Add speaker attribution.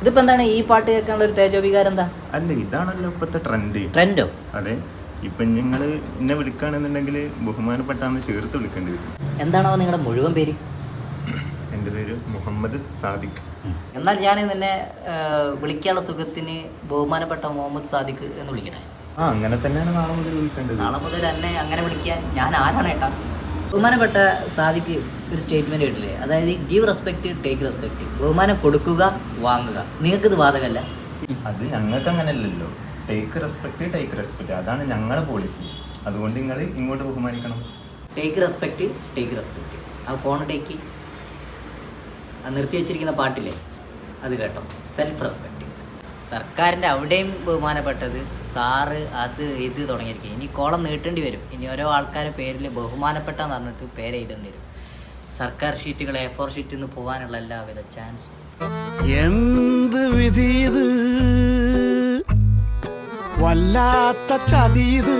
Speaker 1: ഇതിപ്പോ എന്താണ് ഈ പാട്ട് കേൾക്കാനുള്ള ഒരു തേജോവികാരം എന്താ?
Speaker 2: അല്ല ഇതാണല്ലോ ഇപ്പത്തെ ട്രെൻഡ്
Speaker 1: ട്രെൻഡോ
Speaker 2: അതെ. ഇപ്പൊ നിങ്ങൾ എന്നെ വിളിക്കുകയാണെന്നുണ്ടെങ്കിൽ ബഹുമാനപ്പെട്ടാന്ന് ചേർത്ത് വിളിക്കേണ്ടി വരും.
Speaker 1: എന്താണോ നിങ്ങളുടെ മുഴുവൻ പേര്?
Speaker 2: എന്റെ പേര് മുഹമ്മദ് സാദിഖ്.
Speaker 1: എന്നാൽ ഞാൻ നിന്നെ വിളിക്കാനുള്ള സുഖത്തിന് ബഹുമാനപ്പെട്ട മുഹമ്മദ് സാദിഖ് എന്ന് വിളിക്കണേ
Speaker 2: ആ അങ്ങനെ തന്നെയാണ് നാളെ മുതൽ വിളിക്കേണ്ടത്.
Speaker 1: നാളെ മുതൽ എന്നെ അങ്ങനെ വിളിക്കാൻ ഞാൻ ആരാണ് ഏട്ടാ? ബഹുമാനപ്പെട്ട സാദിക്ക് ഒരു സ്റ്റേറ്റ്മെന്റ് കേട്ടില്ലേ? അതായത് ഗീവ് റെസ്പെക്ട് ടേക്ക് റെസ്പെക്ട് ബഹുമാനം കൊടുക്കുക വാങ്ങുക. നിങ്ങൾക്കിത് വാദകല്ല
Speaker 2: അത് ഞങ്ങൾക്ക് അങ്ങനെയല്ലല്ലോ. ടേക്ക് റെസ്പെക്ട് ടേക്ക് റെസ്പെക്ട് അതാണ് ഞങ്ങളുടെ പോളിസി അതുകൊണ്ട് നിങ്ങൾ ഇങ്ങോട്ട് ബഹുമാനിക്കണം.
Speaker 1: ടേക്ക് റെസ്പെക്ട് ടേക്ക് റെസ്പെക്ട് ആ ഫോൺ ടേക്ക് ആ നിർത്തി വെച്ചിരിക്കുന്ന പാട്ടില്ലേ? അത് കേട്ടോ. സെൽഫ് റെസ്പെക്ട് സർക്കാരിന്റെ അവിടെയും ബഹുമാനപ്പെട്ടത് സാറ് അത് ഇത് തുടങ്ങിയിരിക്കും. ഇനി കോളം നീട്ടേണ്ടി വരും. ഇനി ഓരോ ആൾക്കാരുടെ പേരിൽ ബഹുമാനപ്പെട്ടെന്ന് പറഞ്ഞിട്ട് പേര് എഴുതേണ്ടി വരും. സർക്കാർ ഷീറ്റുകൾ എ ഫോർ ഷീറ്റിൽ നിന്ന് പോകാനുള്ള എല്ലാ എല്ലാവിധ ചാൻസും.
Speaker 3: എന്ത് വിധി വല്ലാത്ത ചതിയത്